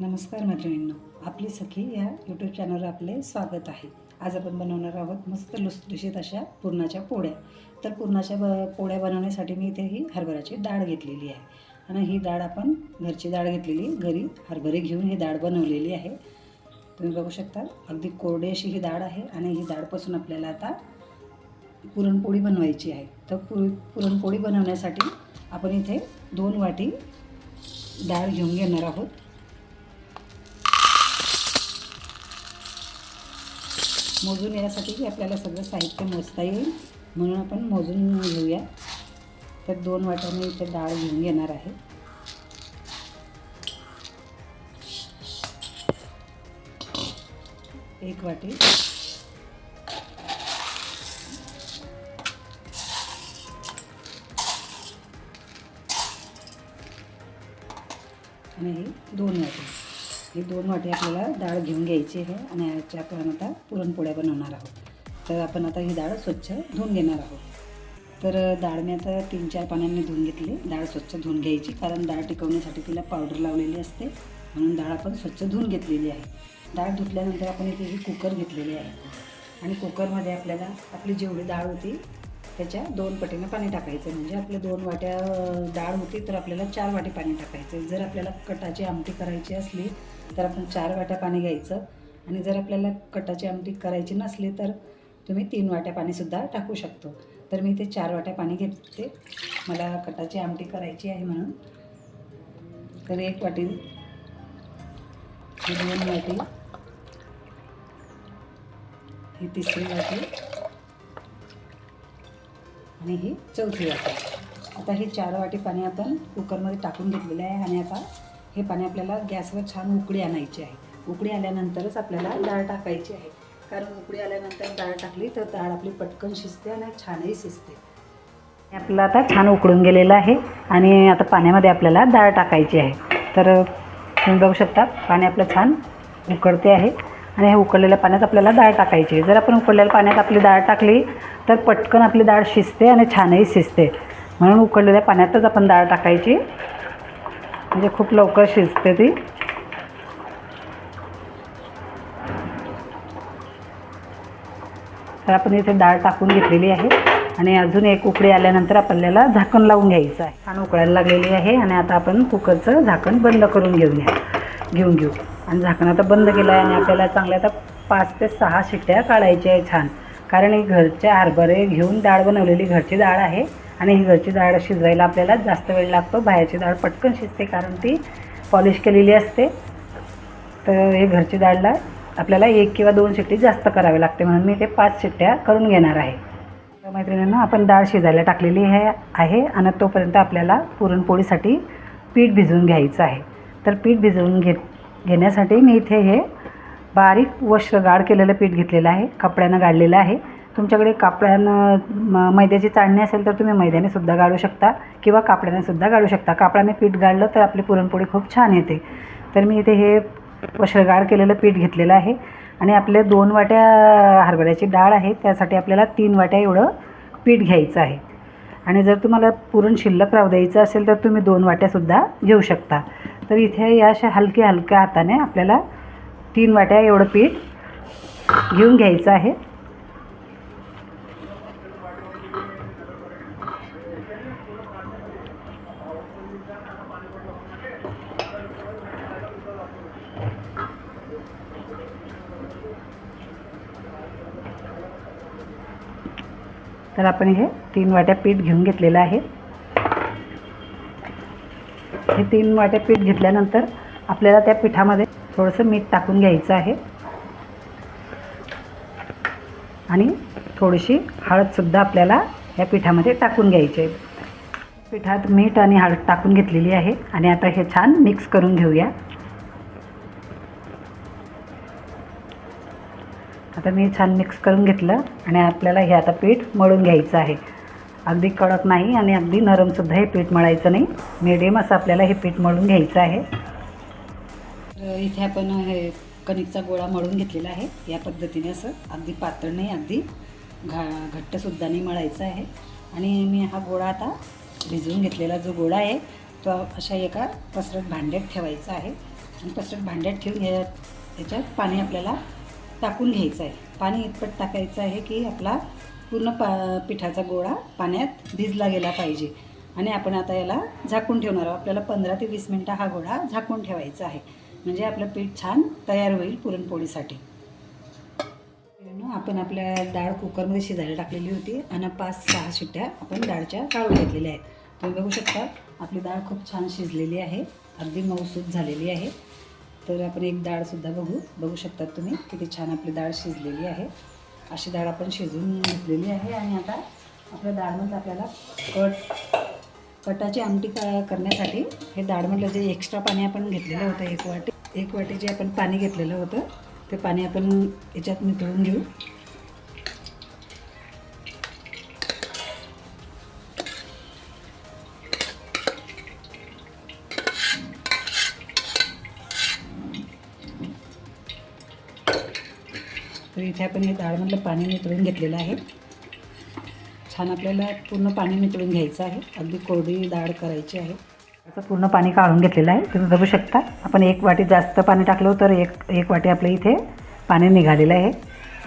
नमस्कार मैत्रिणींनो आपली सखी या यूट्यूब चॅनलवर आपले स्वागत आहे. आज आपण बनवणार आहोत मस्त लुसलुशीत अशा पुरणाच्या पोळ्या. तर पुरणाच्या ब पोळ्या बनवण्यासाठी मी इथे ही हरभऱ्याची डाळ घेतलेली आहे. आणि ही डाळ आपण घरची डाळ घेतलेली घरी हरभरे घेऊन ही डाळ बनवलेली आहे. तुम्ही बघू शकता अगदी कोरडी अशी ही डाळ आहे आणि ही डाळपासून आपल्याला आता पुरणपोळी बनवायची आहे. तर पुर पुरणपोळी बनवण्यासाठी आपण इथे दोन वाटी डाळ घेऊन घेणार आहोत. मोजून येण्यासाठी की आपल्याला सगळं साहित्य मोजता येईल. म्हणून आपण मोजून घेऊया. तर दोन वाट्याने इथे डाळ घेऊन येणार आहे. एक वाटी. आणि दोन वाटी. ही दोन वाटी आपल्याला डाळ घेऊन घ्यायची आहे आणि याच्या आपण आता पुरणपोळ्या बनवणार आहोत. तर आपण आता ही डाळ स्वच्छ धुवून घेणार आहोत. तर डाळ मी आता तीन चार पाण्याने धुवून घेतली. डाळ स्वच्छ धुवून घ्यायची कारण डाळ टिकवण्यासाठी तिला पावडर लावलेली असते. म्हणून डाळ आपण स्वच्छ धुवून घेतलेली आहे. डाळ धुतल्यानंतर आपण इथे ही कुकर घेतलेली आहे. आणि कुकरमध्ये आपल्याला आपली जेवढी डाळ होती त्याच्या दोन पटीनं पाणी टाकायचं. म्हणजे आपल्या दोन वाट्या डाळ होती तर आपल्याला चार वाटे पाणी टाकायचं. जर आपल्याला कटाची आमटी करायची असली तर आपण चार वाट्या पाणी घ्यायचं. आणि जर आपल्याला कटाची आमटी करायची नसली तर तुम्ही तीन वाट्या पाणीसुद्धा टाकू शकतो. तर मी ते चार वाट्या पाणी घेते. मला कटाची आमटी करायची आहे म्हणून. तर एक वाटी दोन वाटी. ही तिसरी वाटी. आणि ही चौथी वाटी आता हे चार वाटी पाणी आपण कुकरमध्ये टाकून घेतलेले आहे आणि आता हे पाणी आपल्याला गॅसवर छान उकळी आणायची आहे. उकळी आल्यानंतरच आपल्याला डाळ टाकायची आहे. कारण उकळी आल्यानंतर डाळ टाकली तर डाळ आपली पटकन शिजते आणि छानही शिजते. हे आपलं आता छान उकळून गेलेलं आहे आणि आता पाण्यामध्ये आपल्याला डाळ टाकायची आहे. तर तुम्ही बघू शकता पाणी आपलं छान उकळते आहे. आणि हे उकळलेल्या पाण्यात आपल्याला डाळ टाकायची जर आपण उकळलेल्या पाण्यात आपली डाळ टाकली तर पटकन आपली डाळ शिजते आणि छानही शिजते. म्हणून उकळलेल्या पाण्यातच आपण डाळ टाकायची. म्हणजे खूप लवकर शिजते ती. तर आपण इथे डाळ टाकून घेतलेली आहे. आणि अजून एक उकळी आल्यानंतर आपल्याला झाकण लावून घ्यायचं आहे. छान उकळायला लागलेली आहे आणि आता आपण कुकरचं झाकण बंद करून घेऊया. घेऊन घेऊ. आणि झाकण आता बंद केलं आहे आणि आपल्याला चांगल्या आता पाच ते सहा शिट्ट्या काढायच्या आहे छान. कारण ही घरच्या हरभरे घेऊन डाळ बनवलेली घरची डाळ आहे आणि ही घरची डाळ शिजवायला आपल्याला जास्त वेळ लागतो. बाहेरची डाळ पटकन शिजते कारण ती पॉलिश केलेली असते. तर हे घरची डाळला आपल्याला एक किंवा दोन शिट्टी जास्त करावे लागते म्हणून मी ते पाच शिट्ट्या करून घेणार आहे. तर मैत्रिणींना आपण डाळ शिजायला टाकलेली हे आहे आणि तोपर्यंत आपल्याला पुरणपोळीसाठी पीठ भिजवून घ्यायचं आहे. तर पीठ भिजवून घेत घेण्यासाठी मी इथे हे बारीक वस्त्र गाळ केलेलं पीठ घेतलेलं आहे. कपड्यानं गाळलेलं आहे. तुमच्याकडे कापड्यानं म मैद्याची चाळणी असेल तर तुम्ही मैद्याने सुद्धा गाळू शकता किंवा कापड्याने सुद्धा गाळू शकता. कापडाने पीठ गाळलं तर आपली पुरणपोळी खूप छान येते. तर मी इथे हे वस्त्रगाळ केलेलं पीठ घेतलेलं आहे आणि आपले दोन वाट्या हरभऱ्याची डाळ आहे. त्यासाठी आपल्याला तीन वाट्या एवढं पीठ घ्यायचं आहे. आणि जर तुम्हाला पुरण शिल्लक राहू द्यायचं असेल तर तुम्ही दोन वाट्यासुद्धा घेऊ शकता. तर इथे या अशा हलक्या हलक्या हाताने आपल्याला तीन वाट्या एवढं पीठ घेऊन घ्यायचं आहे. तर आपण हे तीन वाट्या पीठ घेऊन घेतलेलं आहे. हे तीन वाट्या पीठ घेतल्यानंतर आपल्याला त्या पिठामध्ये थोडंसं मीठ टाकून घ्यायचं आहे. आणि थोडीशी हळदसुद्धा आपल्याला या पिठामध्ये टाकून घ्यायची आहे. पिठात मीठ आणि हळद टाकून घेतलेली आहे. आणि आता हे छान मिक्स करून घेऊया. आता मी छान मिक्स करून घेतलं आणि आपल्याला हे आता पीठ मळून घ्यायचं आहे. अगदी कडक नाही आणि अगदी नरमसुद्धा हे पीठ मळायचं नाही. मिडियम असं आपल्याला हे पीठ मळून घ्यायचं आहे. इथे आपण हे कणिकचा गोळा मळून घेतलेला आहे. या पद्धतीने असं अगदी पातळ नाही अगदी घा घट्टसुद्धा नाही मळायचं आहे. आणि मी हा गोळा आता भिजवून घेतलेला जो गोळा आहे तो अशा एका पसरट भांड्यात ठेवायचा आहे. आणि पसरट भांड्यात ठेवून घ्या याच्यात पाणी आपल्याला टाकून घ्यायचं आहे. पाणी इतपत टाकायचं आहे की आपला पूर्ण पा पिठाचा गोळा पाण्यात भिजला गेला पाहिजे. आणि आपण आता याला झाकून ठेवणार आहोत. आपल्याला पंधरा ते वीस मिनटं हा गोळा झाकून ठेवायचा आहे. म्हणजे आपलं पीठ छान तयार होईल पुरणपोळीसाठी. आपण आपल्या डाळ कुकरमध्ये शिजायला टाकलेली होती आणि पाच सहा शिट्ट्या आपण डाळच्या काढून घेतलेल्या आहेत. तुम्ही बघू शकता आपली डाळ खूप छान शिजलेली आहे. अगदी मऊसूत झालेली आहे. तर आपण एक डाळसुद्धा बघू बघू शकतात तुम्ही किती छान आपली डाळ शिजलेली आहे. अशी डाळ आपण शिजवून घेतलेली आहे आणि आता आपल्या डाळमध्ये आपल्याला कट कटाची आमटी का करण्यासाठी हे डाळमधलं जे एक्स्ट्रा पाणी आपण घेतलेलं होतं एक वाटी एक वाटी जे आपण पाणी घेतलेलं होतं ते पाणी आपण याच्यात मिसळून घेऊ. तर इथे आपण हे डाळमधलं पाणी नितळून घेतलेलं आहे. छान आपल्याला पूर्ण पाणी नितळून घ्यायचं आहे. अगदी कोरडी डाळ करायची आहे. त्याचं पूर्ण पाणी काढून घेतलेलं आहे. तुम्ही बघू शकता. आपण एक वाटी जास्त पाणी टाकलं तर एक एक वाटी आपल्या इथे पाणी निघालेलं आहे.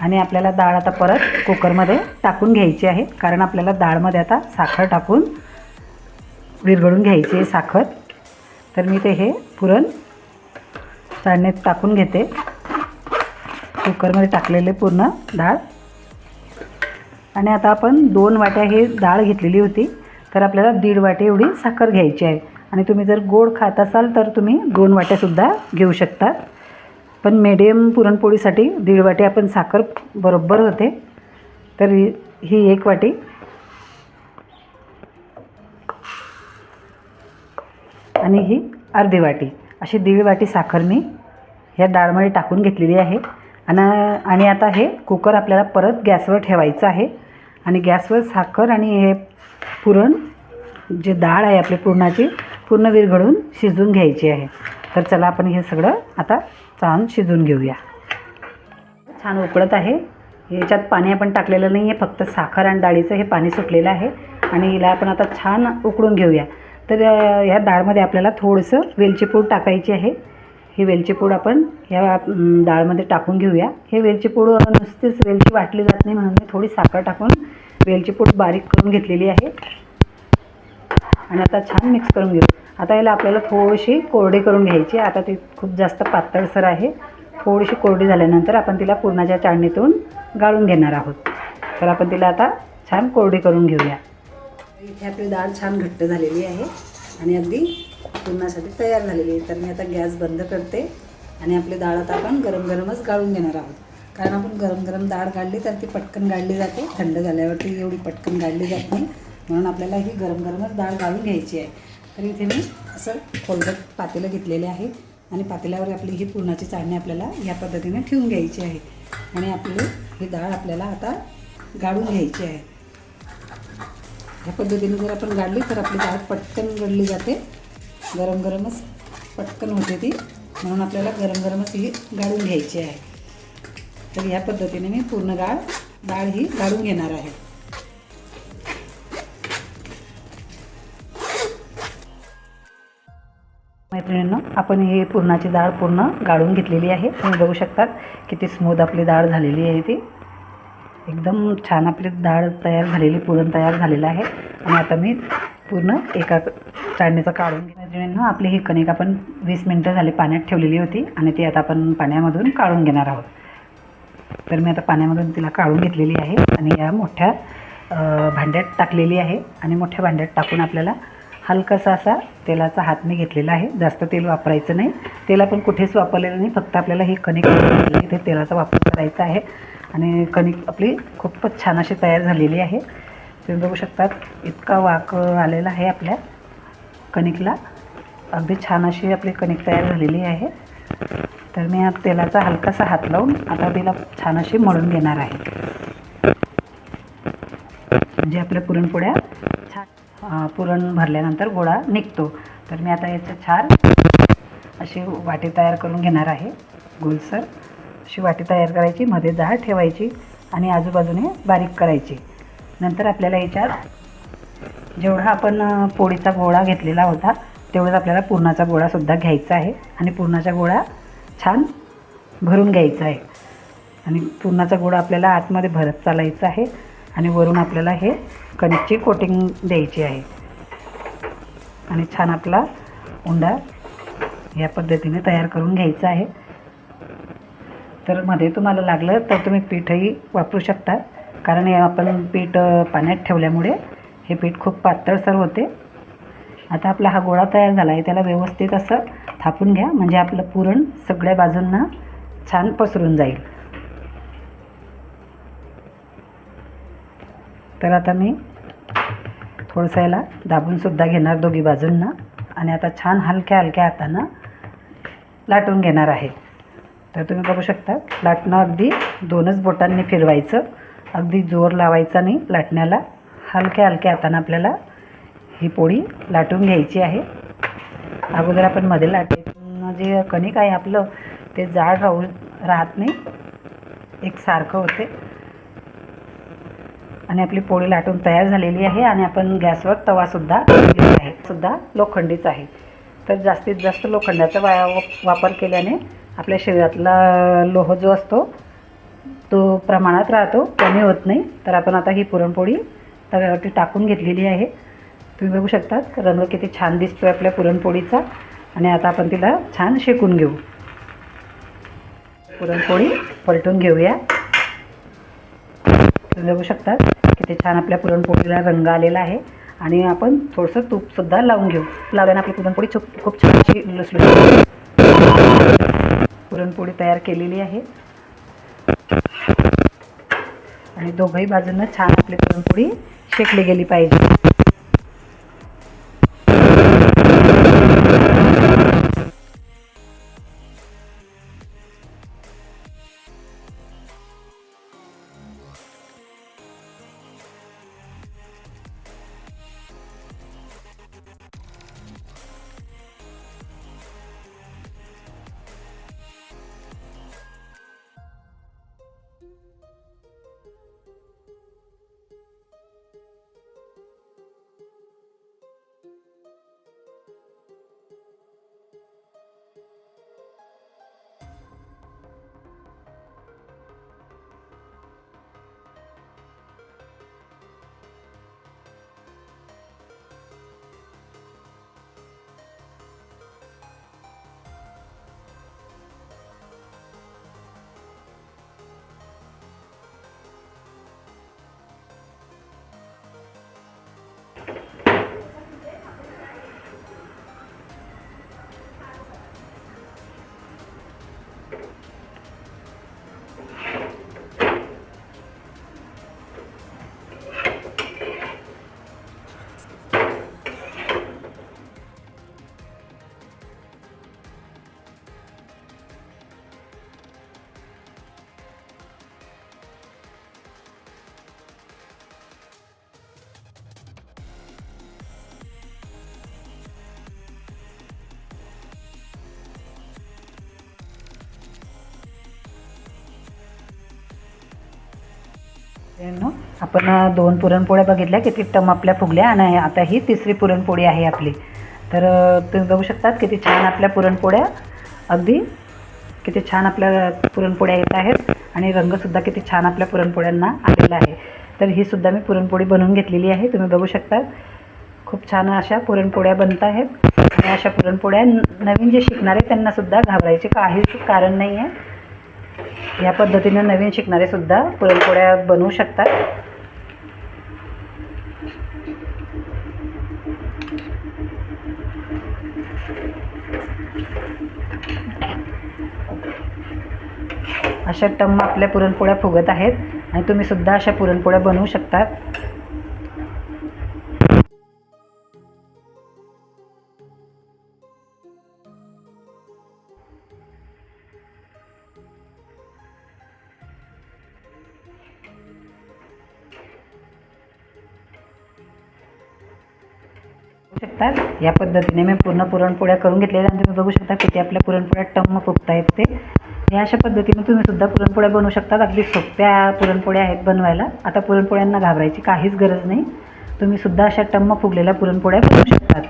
आणि आपल्याला डाळ आता परत कुकरमध्ये टाकून घ्यायची आहे. कारण आपल्याला डाळमध्ये आता साखर टाकून विरघळून घ्यायची आहे साखर. तर मी ते हे पुरण चाळणीत टाकून घेते. कुकरमध्ये टाकलेले पूर्ण डाळ. आणि आता आपण दोन वाट्या ही डाळ घेतलेली होती. तर आपल्याला दीड वाटी एवढी साखर घ्यायची आहे. आणि तुम्ही जर गोड खात असाल तर तुम्ही दोन वाट्यासुद्धा घेऊ शकता. पण मीडियम पुरणपोळीसाठी दीड वाटी आपण साखर बरोबर होते. तर ही- ही एक वाटी. आणि ही अर्धी वाटी. अशी दीड वाटी साखर मी ह्या डाळमध्ये टाकून घेतलेली आहे. आणि आणि आता हे कुकर आपल्याला परत गॅसवर ठेवायचं आहे. आणि गॅसवर साखर आणि हे पुरण जे डाळ आहे आपली पुरणाची पूर्ण विरघळून शिजून घ्यायची आहे. तर चला आपण हे सगळं आता छान शिजून घेऊया. छान उकळत आहे. याच्यात पाणी आपण टाकलेलं नाही आहे फक्त साखर आणि डाळीचं हे पाणी सुटलेलं आहे. आणि हिला आपण आता छान उकळून घेऊया. तर ह्या डाळमध्ये आपल्याला थोडंसं वेलची पूड टाकायची आहे. ही वेलची पूड आपण ह्या डाळमध्ये टाकून घेऊया. हे वेलची पूड नुसतीच वेलची वाटली जात नाही म्हणून मी थोडी साखर टाकून वेलची पूड बारीक करून घेतलेली आहे. आणि आता छान मिक्स करून घेऊ. आता याला आपल्याला थोडीशी कोरडी करून घ्यायची आता ती खूप जास्त पातळसर आहे. थोडीशी कोरडी झाल्यानंतर आपण तिला पुरणाच्या चाळणीतून गाळून घेणार आहोत. तर आपण तिला आता छान कोरडी करून घेऊया. इथे आपली डाळ छान घट्ट झालेली आहे. आणि अगदी पुरणासाठी तयार झालेली आहे. तर मी आता गॅस बंद करते आणि आपले डाळ आता आपण गरम गरमच गाळून घेणार आहोत. कारण आपण गरम गरम डाळ गाळली तर ती पटकन गाळली जाते. थंड झाल्यावरती एवढी पटकन गाळली जात नाही. म्हणून आपल्याला ही गरम गरमच डाळ गाळून घ्यायची आहे. तर इथे मी असं खोलगट पातेलं घेतलेले आहे आणि पातेल्यावर आपली ही पुरणाची चाळणी आपल्याला या पद्धतीने ठेवून घ्यायची आहे. आणि आपली ही डाळ आपल्याला आता गाळून घ्यायची आहे. ह्या पद्धतीने जर आपण गाळली तर आपली डाळ पटकन गळली जाते. गरम गरमच पटकन होते ती. म्हणून आपल्याला गरम गरमच ही गाळून घ्यायची आहे. तर ह्या पद्धतीने मी पूर्ण डाळ डाळ ही गाळून घेणार आहे. मैत्रिणींनो आपण ही पुरणाची डाळ पूर्ण गाळून घेतलेली आहे. तुम्ही बघू शकतात किती स्मूथ आपली डाळ झालेली आहे ती. एकदम छान आपली डाळ तयार झालेली पुरण तयार झालेलं आहे. आणि आता मी पूर्ण एका चाळणीचं काढून घे- आपली ही कणिक आपण वीस मिनटं झाली पाण्यात ठेवलेली होती आणि ती आता आपण पाण्यामधून काढून घेणार आहोत. तर मी आता पाण्यामधून तिला काढून घेतलेली आहे आणि या मोठ्या भांड्यात टाकलेली आहे आणि मोठ्या भांड्यात टाकून आपल्याला हलकासा असा तेलाचा हात मी घेतलेला आहे. जास्त तेल वापरायचं नाही. तेल आपण कुठेच वापरलेलं नाही. फक्त आपल्याला ही कणिक इथे तेलाचा वापर करायचा आहे. आणि कणिक आपली खूपच छान अशी तयार झालेली आहे. तुम्ही बघू शकतात इतका वाक आलेला आहे आपल्या कणिकला. अगदी छान अशी आपली कणिक तयार झालेली आहे. तर मी हा तेलाचा हलकासा हात लावून आता तिला छान अशी मळून घेणार आहे. म्हणजे आपल्या पुरणपोळ्या छान पुरण भरल्यानंतर गोळा निघतो. तर मी आता याचं छान अशी वाटी तयार करून घेणार आहे. गोलसर अशी वाटी तयार करायची मध्ये जाळ ठेवायची आणि आजूबाजूने बारीक करायची. नंतर आपल्याला याच्यात जेवढा आपण पोळीचा गोळा घेतलेला होता तेवढंच आपल्याला पुरणाचा गोळासुद्धा घ्यायचा आहे. आणि पुरणाचा गोळा छान भरून घ्यायचा आहे. आणि पुरणाचा गोळा आपल्याला आतमध्ये भरत चालायचा आहे आणि वरून आपल्याला हे कणिकची कोटिंग द्यायची आहे. आणि छान आपला उंडा या पद्धतीने तयार करून घ्यायचा आहे. तर मध्ये तुम्हाला लागलं तर तुम्ही पीठही वापरू शकता. कारण हे आपण पीठ पाण्यात ठेवल्यामुळे हे पीठ खूप पातळसर होते. आता आपला हा गोळा तयार झाला आहे त्याला व्यवस्थित असं थापून घ्या म्हणजे आपलं पुरण सगळ्या बाजूंना छान पसरून जाईल. तर आता मी थोडंसं याला दाबूनसुद्धा घेणार दोघी बाजूंना आणि आता छान हलक्या हलक्या हातानं लाटून घेणार आहे. तर तुम्ही बघू शकता लाटणं अगदी दोनच बोटांनी फिरवायचं. अगदी जोर लावायचा नाही लाटण्याला. हलक्या हलक्या हातानं आपल्याला ही पोळी लाटून घ्यायची आहे. अगोदर आपण मध्ये लाटायचं जे कणिक आहे आपलं ते जाड राहू राहत नाही. एक सारखं होते. आणि आपली पोळी लाटून तयार झालेली आहे आणि आपण गॅसवर तवासुद्धा आहे. सुद्धा लोखंडीच आहे. तर जास्तीत जास्त लोखंडाचा वा वापर केल्याने आपल्या शरीरातला लोह जो असतो तो प्रमाणात राहतो कमी होत नाही. तर आपण आता ही पुरणपोळी तव्यावरती टाकून घेतलेली आहे. तुम्ही बघू शकतात रंग किती छान दिसतो आहे आपल्या पुरणपोळीचा. आणि आता आपण तिला छान शेकून घेऊ. पुरणपोळी पलटून घेऊया. तुम्ही बघू शकता किती छान आपल्या पुरणपोळीला रंग आलेला आहे. आणि आपण थोडंसं तूपसुद्धा लावून घेऊ. लावल्याने आपली पुरणपोळी खूप खूप छान अशी पुरणपोळी तयार केलेली आहे. आणि दोघंही बाजूनं छान आपली पुरणपोळी शेकली गेली पाहिजे. मित्रांनो, आपण दोन पुरणपोळ्या बघितल्या किती टम आपल्या फुगल्या आणि आता ही तिसरी पुरणपोळी आहे आपली. तर तुम्ही बघू शकतात किती छान आपल्या पुरणपोळ्या. अगदी किती छान आपल्या पुरणपोळ्या येत आहेत आणि रंगसुद्धा किती छान आपल्या पुरणपोळ्यांना आलेला आहे. तर ही सुद्धा मी पुरणपोळी बनवून घेतलेली आहे तुम्ही बघू शकता खूप छान अशा पुरणपोळ्या बनत आहेत. आणि अशा पुरणपोळ्या नवीन जे शिकणारे त्यांनासुद्धा घाबरायचे काहीच कारण नाही आहे या पद्धतीनं नवीन शिकणारेसुद्धा पुरणपोळ्या बनवू शकतात. अशा टम्म आपल्या पुरणपोळ्या फुगत आहेत आणि तुम्हीसुद्धा अशा पुरणपोळ्या बनवू शकतात. या पद्धतीने मी पूर्ण पुरणपोळ्या करून घेतलेल्या आणि तुम्ही बघू शकता किती आपल्या पुरणपोळ्या टम्म फुगत आहेत ते. या अशा पद्धतीने तुम्ही सुद्धा पुरणपोळ्या बनवू शकतात. अगदी सोप्या पुरणपोळ्या आहेत बनवायला. आता पुरणपोळ्यांना घाबरायची काहीच गरज नाही. तुम्ही सुद्धा अशा टम्म फुगलेल्या पुरणपोळ्या बनवू शकतात.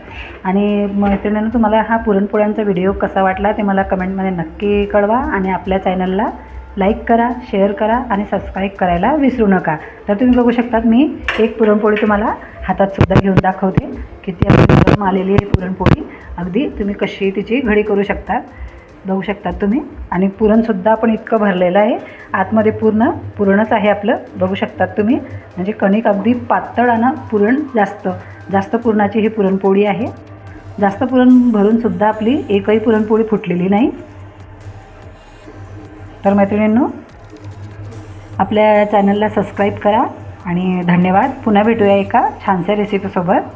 आणि मैत्रिणीनं तुम्हाला हा पुरणपोळ्यांचा व्हिडिओ कसा वाटला ते मला कमेंटमध्ये नक्की कळवा. आणि आपल्या चॅनलला लाईक करा शेअर करा आणि सबस्क्राईब करायला विसरू नका. तर तुम्ही बघू शकतात मी एक पुरणपोळी तुम्हाला हातातसुद्धा घेऊन दाखवते. किती आपली आलेली आहे पुरणपोळी. अगदी तुम्ही कशी तिची घडी करू शकतात बघू शकतात तुम्ही. आणि पुरणसुद्धा आपण इतकं भरलेलं आहे. आतमध्ये पूर्ण पुरणच आहे आपलं बघू शकतात तुम्ही. म्हणजे कणिक अगदी पातळ आणि पुरण जास्त जास्त पुरणाची ही पुरणपोळी आहे. जास्त पुरण भरूनसुद्धा आपली एकही पुरणपोळी फुटलेली नाही. तर मैत्रिणींनो आपल्या चॅनलला सबस्क्राईब करा आणि धन्यवाद. पुन्हा भेटूया एका छानशा रेसिपीसोबत